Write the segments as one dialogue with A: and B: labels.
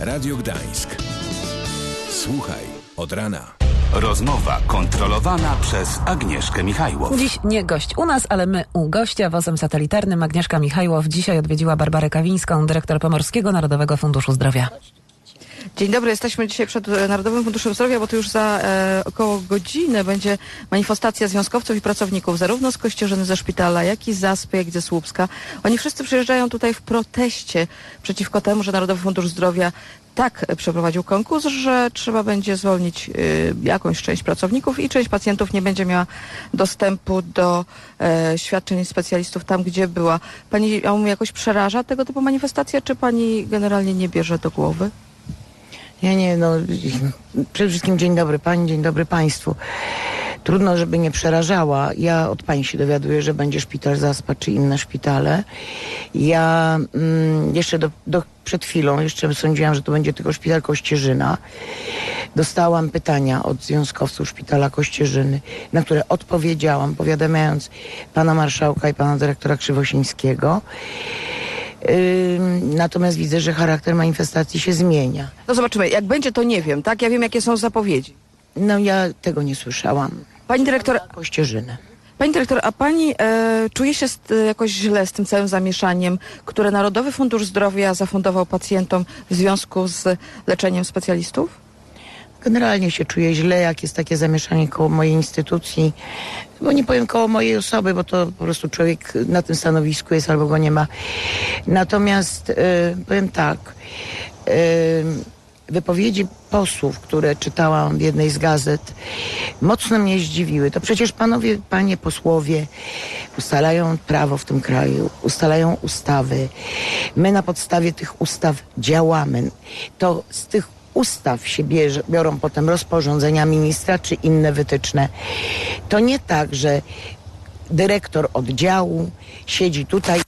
A: Radio Gdańsk. Słuchaj od rana.
B: Rozmowa kontrolowana przez Agnieszkę Michajłow.
C: Dziś nie gość u nas, ale my u gościa wozem satelitarnym. Agnieszka Michajłow dzisiaj odwiedziła Barbarę Kawińską, dyrektor Pomorskiego Narodowego Funduszu Zdrowia.
D: Dzień dobry, jesteśmy dzisiaj przed e, Narodowym Funduszem Zdrowia, bo to już za e, około godziny będzie manifestacja związkowców i pracowników, zarówno z Kościerzyny ze szpitala, jak i z Zaspy, jak i ze Słupska. Oni wszyscy przyjeżdżają tutaj w proteście przeciwko temu, że Narodowy Fundusz Zdrowia tak przeprowadził konkurs, że trzeba będzie zwolnić y, jakąś część pracowników i część pacjentów nie będzie miała dostępu do e, świadczeń specjalistów tam, gdzie była. Pani ją jakoś przeraża tego typu manifestacja, czy pani generalnie nie bierze do głowy?
E: Ja nie, no przede wszystkim dzień dobry pani, dzień dobry państwu. Trudno, żeby nie przerażała. Ja od pani się dowiaduję, że będzie szpital Zaspa czy inne szpitale. Ja mm, jeszcze do, do, przed chwilą, jeszcze sądziłam, że to będzie tylko szpital Kościerzyna. Dostałam pytania od związkowców szpitala Kościerzyny, na które odpowiedziałam, powiadamiając pana marszałka i pana dyrektora Krzywosińskiego. Natomiast widzę, że charakter manifestacji się zmienia.
D: No zobaczymy, jak będzie to nie wiem, tak? Ja wiem jakie są zapowiedzi.
E: No ja tego nie słyszałam.
D: Pani dyrektor,
E: Kościerzynę.
D: pani dyrektor, a pani e, czuje się z, e, jakoś źle z tym całym zamieszaniem, które Narodowy Fundusz Zdrowia zafundował pacjentom w związku z leczeniem specjalistów?
E: Generalnie się czuję źle, jak jest takie zamieszanie koło mojej instytucji, bo nie powiem koło mojej osoby, bo to po prostu człowiek na tym stanowisku jest albo go nie ma. Natomiast y, powiem tak, y, wypowiedzi posłów, które czytałam w jednej z gazet, mocno mnie zdziwiły. To przecież panowie, panie posłowie ustalają prawo w tym kraju, ustalają ustawy. My na podstawie tych ustaw działamy. To z tych ustaw się bierze, biorą potem rozporządzenia ministra czy inne wytyczne. To nie tak, że dyrektor oddziału siedzi tutaj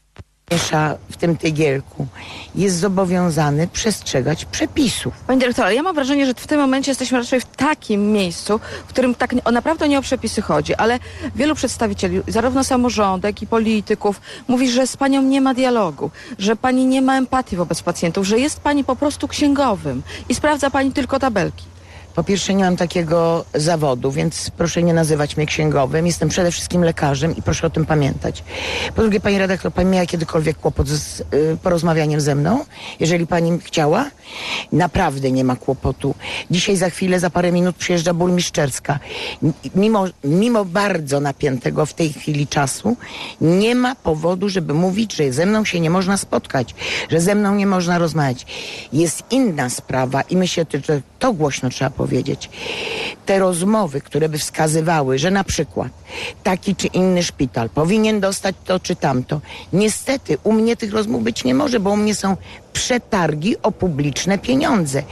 E: miesza w tym tygielku. Jest zobowiązany przestrzegać przepisów.
D: Pani dyrektor, ale ja mam wrażenie, że w tym momencie jesteśmy raczej w takim miejscu, w którym tak o naprawdę nie o przepisy chodzi, ale wielu przedstawicieli, zarówno samorządek i polityków, mówi, że z panią nie ma dialogu, że pani nie ma empatii wobec pacjentów, że jest pani po prostu księgowym i sprawdza pani tylko tabelki.
E: Po pierwsze, nie mam takiego zawodu, więc proszę nie nazywać mnie księgowym. Jestem przede wszystkim lekarzem i proszę o tym pamiętać. Po drugie, pani redaktor, pani miała kiedykolwiek kłopot z y, porozmawianiem ze mną? Jeżeli pani chciała? Naprawdę nie ma kłopotu. Dzisiaj za chwilę, za parę minut przyjeżdża burmistrzerska. M- Mimo, mimo bardzo napiętego w tej chwili czasu, nie ma powodu, żeby mówić, że ze mną się nie można spotkać, że ze mną nie można rozmawiać. Jest inna sprawa i myślę, że to głośno trzeba powiedzieć. Te rozmowy, które by wskazywały, że na przykład taki czy inny szpital powinien dostać to czy tamto. Niestety u mnie tych rozmów być nie może, bo u mnie są przetargi o publiczne pieniądze.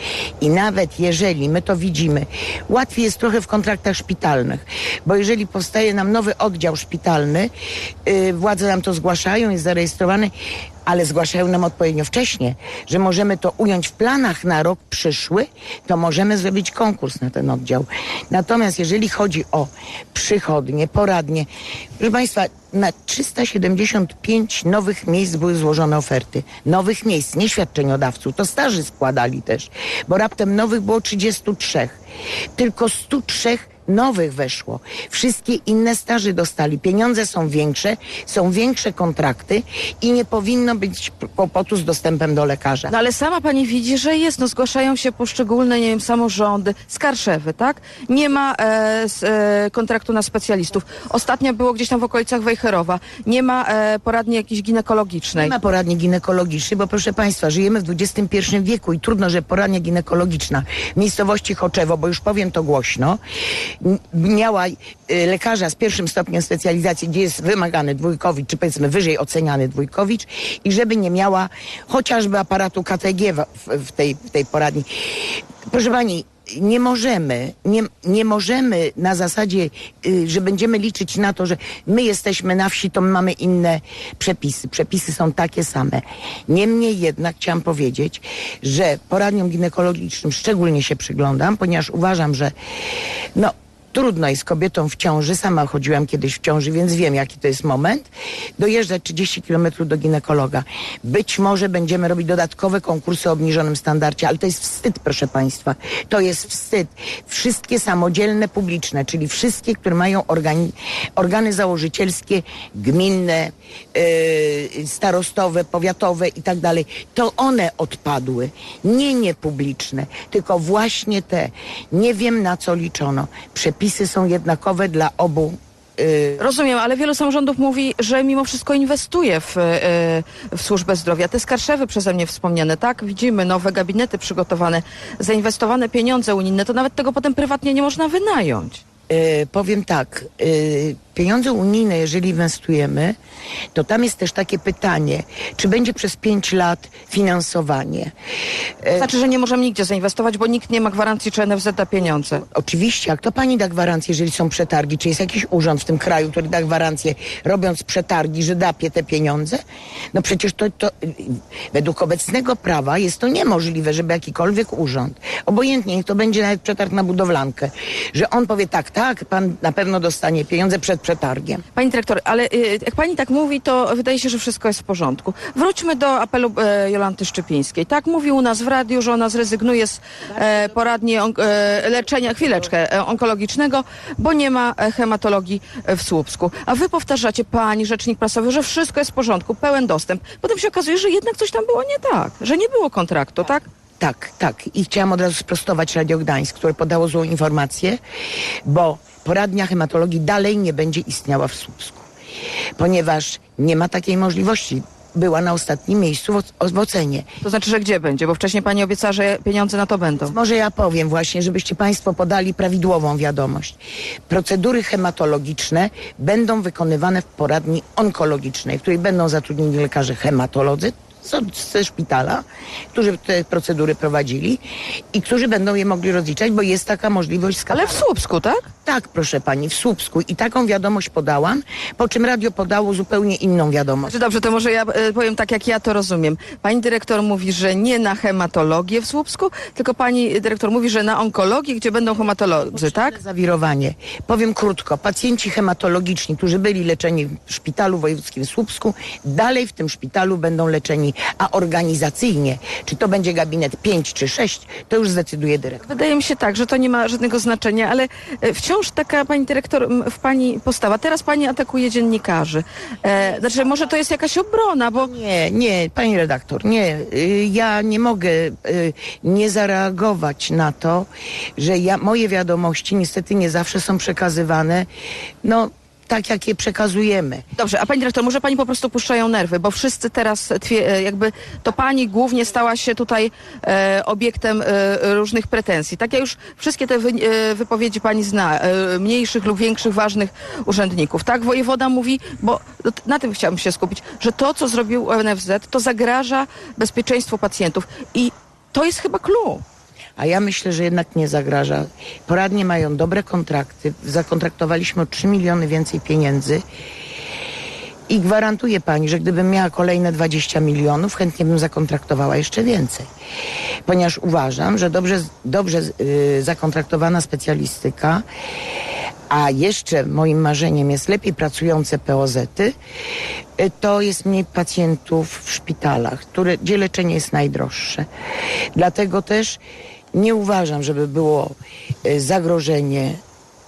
E: I nawet jeżeli my to widzimy, łatwiej jest trochę w kontraktach szpitalnych, bo jeżeli powstaje nam nowy oddział szpitalny, yy, władze nam to zgłaszają, jest zarejestrowany, ale zgłaszają nam odpowiednio wcześnie, że możemy to ująć w planach na rok przyszły, to możemy zrobić konkurs na ten oddział. Natomiast jeżeli chodzi o przychodnie, poradnie, proszę Państwa, na 375 nowych miejsc były złożone oferty. Nowych miejsc, nie świadczeniodawców, to starzy składali też, bo raptem nowych było 33. Tylko 103 nowych weszło. Wszystkie inne starzy dostali. Pieniądze są większe, są większe kontrakty i nie powinno być kłopotu z dostępem do lekarza.
D: No ale sama pani widzi, że jest, no zgłaszają się poszczególne, nie wiem, samorządy, Skarszewy, tak? Nie ma e, e, kontraktu na specjalistów. Ostatnio było gdzieś tam w okolicach Wejherowa. Nie ma e, poradni jakiejś ginekologicznej.
E: Nie ma poradni ginekologicznej, bo proszę Państwa, żyjemy w XXI wieku i trudno, że poradnia ginekologiczna w miejscowości Choczewo, bo już powiem to głośno, miała y, lekarza z pierwszym stopniem specjalizacji, gdzie jest wymagany dwójkowicz, czy powiedzmy wyżej oceniany dwójkowicz i żeby nie miała chociażby aparatu KTG w, tej, w tej poradni. Proszę Pani, nie możemy, nie, nie możemy na zasadzie, y, że będziemy liczyć na to, że my jesteśmy na wsi, to my mamy inne przepisy. Przepisy są takie same. Niemniej jednak chciałam powiedzieć, że poradniom ginekologicznym szczególnie się przyglądam, ponieważ uważam, że no, Trudno jest kobietą w ciąży, sama chodziłam kiedyś w ciąży, więc wiem jaki to jest moment, dojeżdżać 30 kilometrów do ginekologa. Być może będziemy robić dodatkowe konkursy o obniżonym standardzie, ale to jest wstyd, proszę Państwa. To jest wstyd. Wszystkie samodzielne, publiczne, czyli wszystkie, które mają organi- organy założycielskie, gminne, starostowe, powiatowe i tak dalej, to one odpadły. Nie niepubliczne, tylko właśnie te. Nie wiem na co liczono. Przepisy są jednakowe dla obu. Yy,
D: Rozumiem, ale wielu samorządów mówi, że mimo wszystko inwestuje w, e, w służbę zdrowia. Te skarszewy przeze mnie wspomniane, tak? Widzimy nowe gabinety przygotowane, zainwestowane pieniądze unijne, to nawet tego potem prywatnie nie można wynająć.
E: Powiem tak, pieniądze unijne, jeżeli inwestujemy, to tam jest też takie pytanie, czy będzie przez pięć lat finansowanie. E,
D: Znaczy, że nie możemy nigdzie zainwestować, bo nikt nie ma gwarancji, czy NFZ da pieniądze.
E: Oczywiście, a kto pani da gwarancję, jeżeli są przetargi? Czy jest jakiś urząd w tym kraju, który da gwarancję, robiąc przetargi, że dapie te pieniądze? No przecież to, to według obecnego prawa jest to niemożliwe, żeby jakikolwiek urząd, obojętnie, niech to będzie nawet przetarg na budowlankę, że on powie tak, tak, pan na pewno dostanie pieniądze przed przetargiem.
D: Pani dyrektor, ale y, jak pani tak mówi, to wydaje się, że wszystko jest w porządku. Wróćmy do apelu e, Jolanty Szczypińskiej. Tak mówi u nas w radiu, że ona zrezygnuje z e, poradni e, leczenia, chwileczkę, onkologicznego, bo nie ma hematologii w Słupsku. A wy powtarzacie, pani rzecznik prasowy, że wszystko jest w porządku, pełen dostęp. Potem się okazuje, że jednak coś tam było nie tak, że nie było kontraktu, tak?
E: Tak, tak. I chciałam od razu sprostować Radio Gdańsk, które podało złą informację, bo poradnia hematologii dalej nie będzie istniała w Słupsku, ponieważ nie ma takiej możliwości. Była na ostatnim miejscu w, ocenie.
D: To znaczy, że gdzie będzie? Bo wcześniej pani obiecała, że pieniądze na to będą.
E: Może ja powiem właśnie, żebyście Państwo podali prawidłową wiadomość. Procedury hematologiczne będą wykonywane w poradni onkologicznej, w której będą zatrudnieni lekarze hematolodzy ze szpitala, którzy te procedury prowadzili i którzy będą je mogli rozliczać, bo jest taka możliwość z
D: Ale w Słupsku, tak?
E: Tak, proszę pani, w Słupsku. I taką wiadomość podałam, po czym radio podało zupełnie inną wiadomość.
D: Znaczy dobrze, to może ja e, powiem tak, jak ja to rozumiem. Pani dyrektor mówi, że nie na hematologię w Słupsku, tylko pani dyrektor mówi, że na onkologię, gdzie będą hematolodzy, tak?
E: Zawirowanie. Powiem krótko. Pacjenci hematologiczni, którzy byli leczeni w szpitalu wojewódzkim w Słupsku, dalej w tym szpitalu będą leczeni. A organizacyjnie, czy to będzie gabinet 5 czy 6, to już zdecyduje dyrektor.
D: Wydaje mi się tak, że to nie ma żadnego znaczenia, ale e, wciąż taka pani dyrektor w pani postawa. Teraz pani atakuje dziennikarzy. E, znaczy, może to jest jakaś obrona, bo
E: Nie, nie, pani redaktor, nie. Y, Ja nie mogę y, nie zareagować na to, że ja, moje wiadomości niestety nie zawsze są przekazywane, no, tak jak je przekazujemy.
D: Dobrze, a pani dyrektor, może pani po prostu puszczają nerwy, bo wszyscy teraz e, jakby to pani głównie stała się tutaj e, obiektem e, różnych pretensji. Tak ja już wszystkie te wy, e, wypowiedzi pani zna, e, mniejszych lub większych ważnych urzędników. Tak, wojewoda mówi, bo no, na tym chciałabym się skupić, że to, co zrobił NFZ, to zagraża bezpieczeństwu pacjentów i to jest chyba clue.
E: A ja myślę, że jednak nie zagraża. Poradnie mają dobre kontrakty. Zakontraktowaliśmy o 3 miliony więcej pieniędzy. I gwarantuję pani, że gdybym miała kolejne 20 milionów, chętnie bym zakontraktowała jeszcze więcej. Ponieważ uważam, że dobrze, dobrze yy, zakontraktowana specjalistyka, a jeszcze moim marzeniem jest lepiej pracujące POZ-y, y, to jest mniej pacjentów w szpitalach, które, gdzie leczenie jest najdroższe. Dlatego też nie uważam, żeby było y, zagrożenie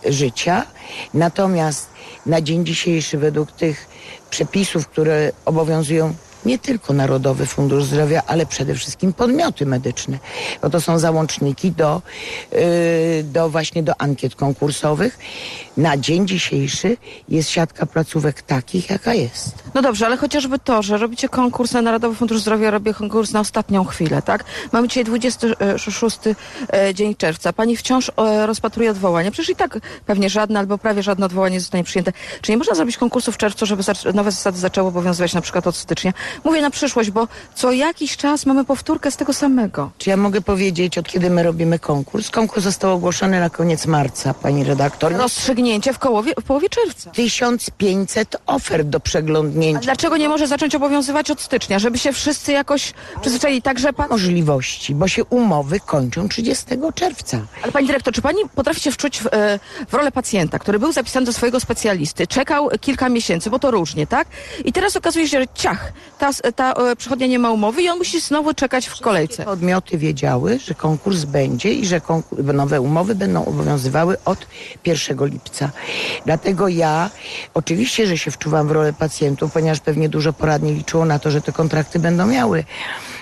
E: życia. Natomiast na dzień dzisiejszy, według tych przepisów, które obowiązują nie tylko Narodowy Fundusz Zdrowia, ale przede wszystkim podmioty medyczne, bo to są załączniki do, yy, do właśnie do ankiet konkursowych. Na dzień dzisiejszy jest siatka placówek takich, jaka jest.
D: No dobrze, ale chociażby to, że robicie konkurs na Narodowy Fundusz Zdrowia, robię konkurs na ostatnią chwilę, tak? Mamy dzisiaj 26 e, dzień czerwca. Pani wciąż e, rozpatruje odwołanie. Przecież i tak pewnie żadne albo prawie żadne odwołanie zostanie przyjęte. Czy nie można zrobić konkursu w czerwcu, żeby nowe zasady zaczęły obowiązywać na przykład od stycznia? Mówię na przyszłość, bo co jakiś czas mamy powtórkę z tego samego.
E: Czy ja mogę powiedzieć, od kiedy my robimy konkurs? Konkurs został ogłoszony na koniec marca, pani redaktor.
D: Rozstrzygnięcie w, kołowie, w połowie czerwca.
E: 1500 ofert do
D: A
E: przeglądnięcia.
D: dlaczego nie może zacząć obowiązywać od stycznia, żeby się wszyscy jakoś przyzwyczaili? Także pan...
E: Możliwości, bo się umowy kończą 30 czerwca.
D: Ale pani dyrektor, czy pani potrafi się wczuć w, e, w rolę pacjenta, który był zapisany do swojego specjalisty, czekał kilka miesięcy, bo to różnie, tak? I teraz okazuje się, że ciach, ta, ta e, przychodnia nie ma umowy i on musi znowu czekać w kolejce.
E: Podmioty wiedziały, że konkurs będzie i że nowe umowy będą obowiązywały od 1 lipca. Dlatego ja oczywiście, że się wczuwam w rolę pacjentów, ponieważ pewnie dużo poradni liczyło na to, że te kontrakty będą miały.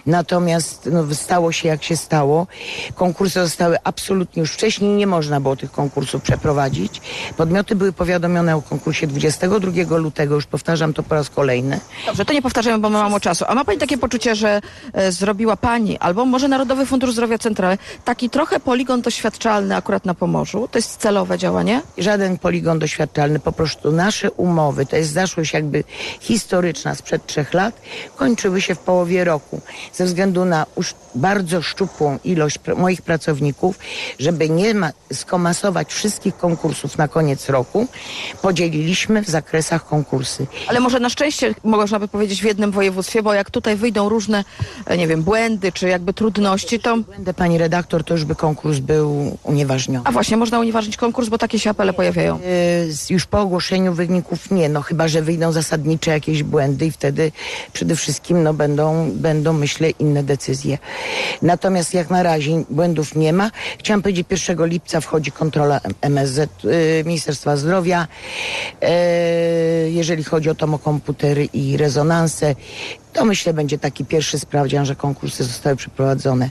E: Natomiast no, stało się jak się stało. Konkursy zostały absolutnie już wcześniej nie można było tych konkursów przeprowadzić. Podmioty były powiadomione o konkursie 22 lutego, już powtarzam to po raz kolejny.
D: Dobrze, to nie powtarzamy, bo mamy mało czasu. A ma pani takie poczucie, że e, zrobiła pani, albo może Narodowy Fundusz Zdrowia Centralny, taki trochę poligon doświadczalny akurat na Pomorzu? To jest celowe działanie?
E: żaden poligon doświadczalny, po prostu nasze umowy, to jest zaszłość jakby historyczna sprzed trzech lat, kończyły się w połowie roku. Ze względu na bardzo szczupłą ilość pr- moich pracowników, żeby nie ma- skomasować wszystkich konkursów na koniec roku, podzieliliśmy w zakresach konkursy.
D: Ale może na szczęście można by powiedzieć w jednym województwie, bo jak tutaj wyjdą różne, e, nie wiem, błędy czy jakby trudności, to...
E: Będę pani redaktor, to już by konkurs był unieważniony.
D: A właśnie, można unieważnić konkurs, bo takie się apele pojawiają.
E: Z- już po ogłoszeniu wyników nie, no chyba, że wyjdą zasadnicze jakieś błędy i wtedy przede wszystkim no, będą, będą, myślę, inne decyzje. Natomiast jak na razie błędów nie ma. Chciałam powiedzieć, 1 lipca wchodzi kontrola MSZ, y, Ministerstwa Zdrowia, y, jeżeli chodzi o tomokomputery i rezonanse. To myślę będzie taki pierwszy sprawdzian, że konkursy zostały przeprowadzone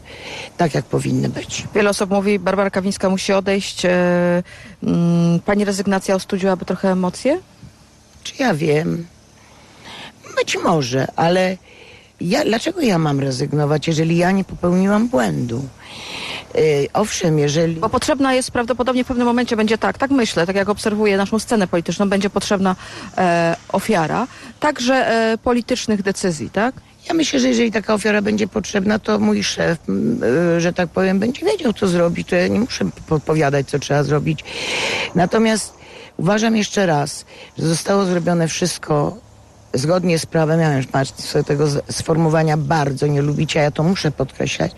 E: tak, jak powinny być.
D: Wiele osób mówi, Barbara Kawińska musi odejść. E, mm, pani rezygnacja ostudziłaby trochę emocje?
E: Czy ja wiem? Być może, ale ja, dlaczego ja mam rezygnować, jeżeli ja nie popełniłam błędu? Yy, owszem, jeżeli.
D: Bo potrzebna jest prawdopodobnie w pewnym momencie będzie tak, tak myślę, tak jak obserwuję naszą scenę polityczną, będzie potrzebna e, ofiara, także e, politycznych decyzji, tak?
E: Ja myślę, że jeżeli taka ofiara będzie potrzebna, to mój szef, y, że tak powiem, będzie wiedział, co zrobić. To ja nie muszę podpowiadać, co trzeba zrobić. Natomiast uważam jeszcze raz, że zostało zrobione wszystko zgodnie z prawem. Ja już Państwo tego sformułowania bardzo nie lubicie, a ja to muszę podkreślać.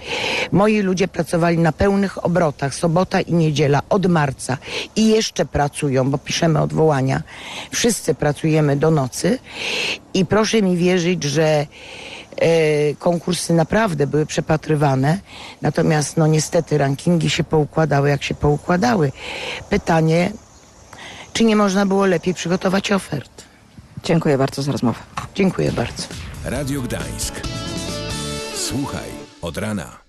E: Moi ludzie pracowali na pełnych obrotach, sobota i niedziela od marca i jeszcze pracują, bo piszemy odwołania. Wszyscy pracujemy do nocy i proszę mi wierzyć, że e, konkursy naprawdę były przepatrywane, natomiast no niestety rankingi się poukładały jak się poukładały. Pytanie, czy nie można było lepiej przygotować ofert?
D: Dziękuję bardzo za rozmowę.
E: Dziękuję bardzo.
A: Radio Gdańsk. Słuchaj od rana.